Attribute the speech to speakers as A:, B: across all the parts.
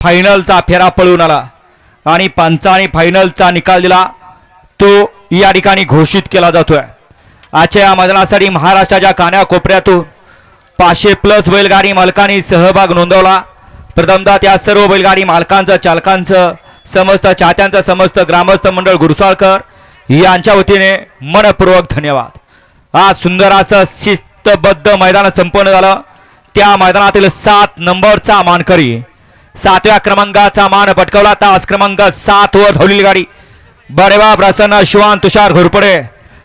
A: फायनलचा फेरा पळून आला. आणि पंचाने फायनलचा निकाल दिला. तो या ठिकाणी घोषित केला जातोय. आजच्या या मैदानासाठी महाराष्ट्राच्या कान्याकोपऱ्यातून पाचशे प्लस बैलगाडी मालकांनी सहभाग नोंदवला. प्रथमदा त्या सर्व बैलगाडी मालकांचं चालकांचं समस्त चाहत्यांचं समस्त ग्रामस्थ मंडळ गुरुसाळकर यांच्या वतीने मनपूर्वक धन्यवाद. आज सुंदर असं शिस्तबद्ध मैदान संपन्न झालं. त्या मैदानातील सात नंबरचा मानकरी सातव्या क्रमांकाचा मान पटकवला. तास क्रमांक सात वर धावलेली गाडी. बरेवा प्रसन्न शिवान तुषार घोरपडे.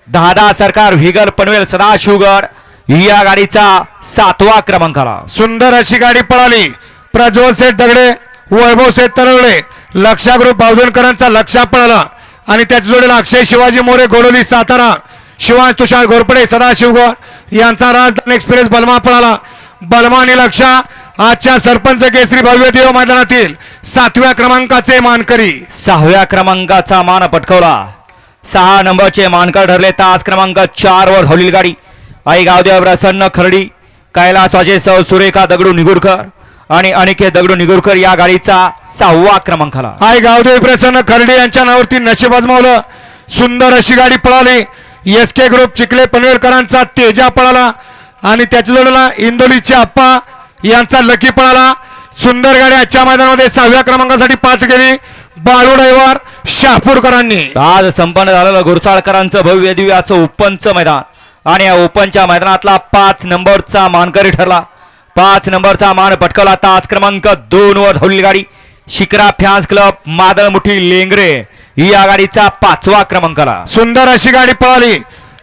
A: दादा सरकार व्हिगल पनवेल सदाशिवगड. या गाडीचा सातवा क्रमांक आला.
B: सुंदर अशी गाडी पळाली. प्रज्वल सेठ दगडे वैभव सेठ तरवडे लक्षा ग्रुप बावधनकरांचा लक्षा पळाला. आणि त्याच्या जोडीला अक्षय शिवाजी मोरे गोडोली सातारा शिवाज तुषार घोरपडे सदाशिवगड यांचा राजधानी एक्सप्रेस बलमा पळाला. बलमा आणि लक्षा आजच्या सरपंच केसरी भव्य देव मैदानातील सातव्या क्रमांकाचे मानकरी.
A: सहाव्या क्रमांकाचा मान पटकवला. सहा नंबरचे मानकर ठरले तास क्रमांक चार वर धावलेली गाडी. आई गावदेव प्रसन्न खर्डी कैलास वाजे सौ सुरेखा दगडू निगुरकर आणि अनिकेत दगडू निगुरकर या गाडीचा सहावा क्रमांक आला.
B: आई गावदेवी प्रसन्न खर्डे यांच्या नावावरती नशीब आजमावलं सुंदर अशी गाडी पळाली. एस के ग्रुप चिखले पनवेलकरांचा तेजा पळाला आणि त्याच्या जोडीला इंदोलीचे आप्पा यांचा लकी पळाला. सुंदर गाडी आजच्या मैदानामध्ये सहाव्या क्रमांकासाठी पात्र केली. बाळू डायव्हर शहापूरकरांनी.
A: आज संपन्न झालेलं गुरसाळकरांचं भव्य दिव्य असं ओपनचं मैदान. आणि या ओपनच्या मैदानातला पाच नंबरचा मानकरी ठरला. पाच नंबरचा मान पटकवला तास क्रमांक दोन वर धावलेली गाडी. शिकरा फॅन्स क्लब मादळमुठी लेंगरे या गाडीचा पाचवा क्रमांक आला
B: सुंदर अशी गाडी पळाली.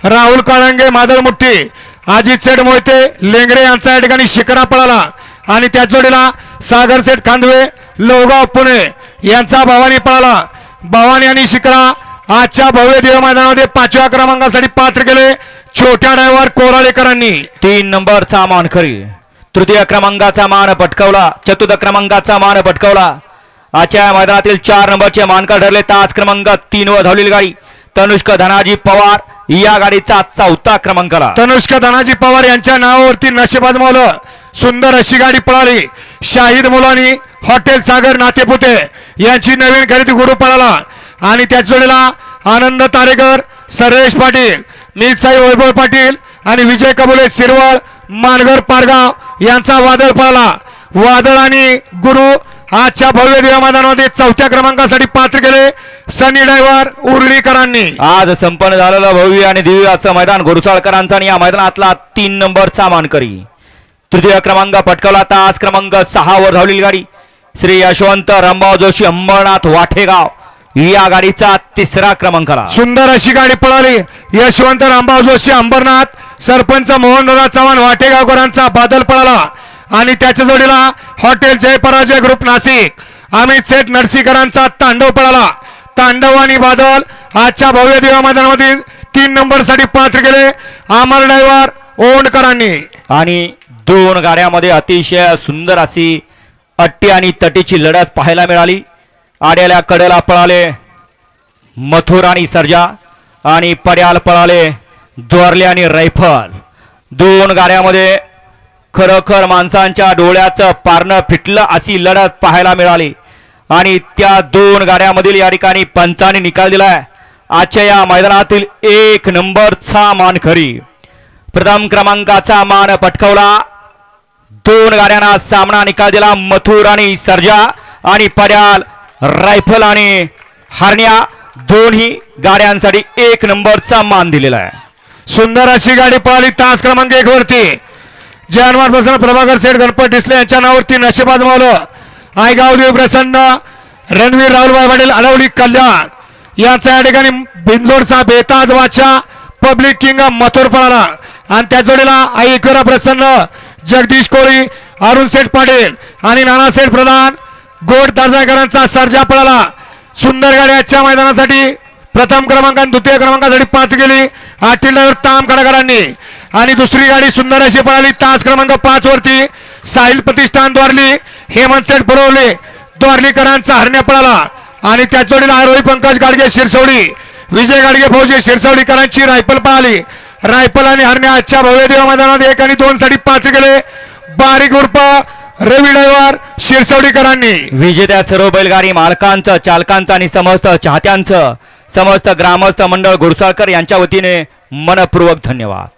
B: राहुल काळंगे मादळमुठ्ठी अजित सेठ मोहिते लेंगरे यांचा या ठिकाणी शिकरा पळाला. आणि त्या जोडीला सागर सेठ खांदवे लोहगाव पुणे यांचा भवानी पळाला. भवानी आणि शिकरा आजच्या भव्य देव मैदानामध्ये पाचव्या क्रमांकासाठी पात्र केले. छोट्या डायव्हर कोराळेकरांनी.
A: तीन नंबरचा मानकरी तृतीय क्रमांकाचा मान पटकवला. चतुर्थ क्रमांकाचा मान पटकवला. आजच्या या मैदानातील चार नंबरचे मानकर ठरले. तास क्रमांक तीन वर धावलेली गाडी. तनुष्क धनाजी पवार या गाडीचा चौथा क्रमांक आला
B: तनुष्का धनाजी पवार यांच्या नावावरती नशीब आजमावलं सुंदर अशी गाडी पळाली. शाहिद मुलानी हॉटेल सागर नातेपुते यांची नवीन खरेदी गुरु पळाला. आणि त्याच जोडीला आनंद तारेकर सर्वेश पाटील मीरसाई वैभव पाटील आणि विजय कबुले शिरवळ मानगर पारगाव यांचा वादळ पळाला. वादळ आणि गुरु आजच्या भव्य दिवा मैदानामध्ये चौथ्या क्रमांकासाठी पात्र केले सनी ड्रायव्हर उर्लीकरांनी.
A: आज संपन्न झालेलं भव्य आणि दिव्य असं मैदान गुरुसाळकरांचा आणि या मैदानातला तीन नंबरचा मानकरी. तृतीय क्रमांक पटकवला तास क्रमांक सहा वर धावलेली गाडी. श्री यशवंत रामभाऊ जोशी अंबरनाथ वाठेगाव. या गाडीचा तिसरा क्रमांक आला
B: सुंदर अशी गाडी पळाली. यशवंत रामभाऊ जोशी अंबरनाथ सरपंच मोहनदादा चव्हाण वाटेगावकरांचा बादल पळाला. आणि त्याच्या जोडीला हॉटेल जयपराजय ग्रुप नाशिक. अमित सेठ नरसीकरांचा तांडव पळाला. तांडव आणि बादल आजच्या भव्य दिवा मैदानामध्ये तीन नंबरसाठी पात्र केले अमर ड्रायव्हर ओंडकरांनी.
A: आणि दोन गाड्यामध्ये अतिशय सुंदर अशी अट्टी आणि तटीची लढत पाहायला मिळाली. आड्याला कडेला पळाले मथुर आणि सर्जा आणि पड्याल पळाले द्वारले आणि रायफल दोन गाड्यामध्ये खरोखर माणसांच्या डोळ्याचं पारणं फिटलं अशी लढत पाहायला मिळाली. आणि त्या दोन गाड्यामधील या ठिकाणी पंचाने निकाल दिलाय. आजच्या या मैदानातील एक नंबरचा मान खरी. प्रथम क्रमांकाचा मान पटकवला. दोन गाड्यांना सामना निकाल दिला मथुर आणि सर्जा आणि पड्याल रायफल आणि हरण्या दोन्ही गाड्यांसाठी एक नंबरचा मान दिलेला आहे.
B: सुंदर अशी गाडी पाहिली तास क्रमांक एक वरती. जयनवार प्रसन्न प्रभाकर सेठ गणपत डिसले यांच्या नावावरती नशीब आजमावलं आयगावदेव प्रसन्न रणवीर राहुलभाई पाटील अडवली कल्याण. यांचा या ठिकाणी बिंजोडचा बेताज वाचा पब्लिक किंग मथुर पळाला. आणि त्या जोडीला आई एकवेरा प्रसन्न जगदीश कोळी अरुण सेठ पाटील आणि नानासेठ प्रधान गोड तारजाकरांचा सर्जा पळाला. सुंदर गाड्याच्या मैदानासाठी प्रथम क्रमांकाने द्वितीय क्रमांकासाठी पात्र गेली आठील ताम कडाकरांनी आणि दुसरी गाडी सुंदर अशी पळाली. तास क्रमांक पाच वरती साहिल प्रतिष्ठान द्वारली हेमंत सेठ पुरवले. द्वारलीकरांचा हरण्या पळाला. आणि त्या जोडीला आरोही पंकज गाडगे शिरसवडी विजय गाडगे फौजी शिरसवडीकरांची रायफल पळाली. रायफल आणि हरण्या आजच्या भव्यदेव मैदानात एक आणि दोन साठी पात्र गेले बारीक उर्फ रवी डायवार शिरसवडीकरांनी.
A: विजेत्या सर्व बैलगाडी मालकांचं चालकांचं आणि समस्त चाहत्यांचं समस्त ग्रामस्थ मंडळ घुडसाळकर यांच्या वतीने मनपूर्वक धन्यवाद.